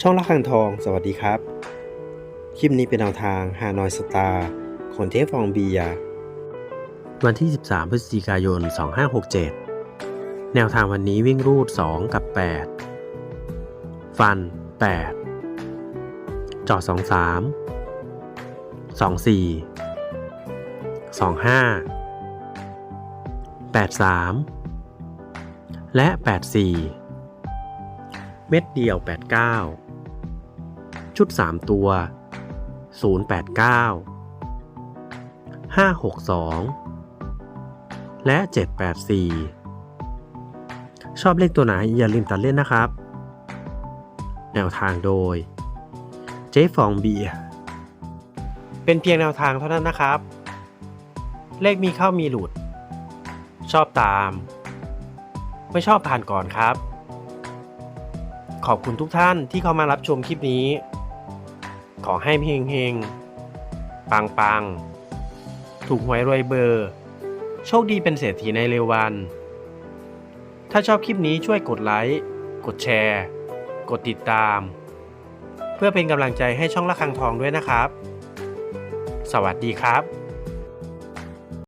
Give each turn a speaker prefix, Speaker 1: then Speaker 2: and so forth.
Speaker 1: ช่องละคังทอง สวัสดีครับ คลิปนี้เป็นแนวทางฮานอยสตาร์ของเทฟฟองเบีย วันที่ 13 พฤศจิกายน 2567 แนวทางวันนี้วิ่งรูด 2 กับ 8 ฟัน 8 จอด 23 24 25 83 และ 84 เม็ดเดียว 89 ชุด 3 ตัว 089 562 และ 784 ชอบเลขตัวไหนอย่าลืมตัดเล่นนะครับ แนวทางโดย เจ๊ฟองเบียเป็นเพียงแนวทางเท่านั้นนะครับ เลขมีเข้ามีหลุด ชอบตาม ไม่ชอบผ่านก่อนครับ ขอบคุณทุกท่านที่เข้ามารับชมคลิปนี้ ขอให้เฮงเฮงปังปังถูกหวยรวยเบอร์ โชคดีเป็นเศรษฐีในเร็ววัน ถ้าชอบคลิปนี้ช่วยกดไลค์ กดแชร์ กดติดตาม เพื่อเป็นกำลังใจให้ช่องละคังทองด้วยนะครับ สวัสดีครับ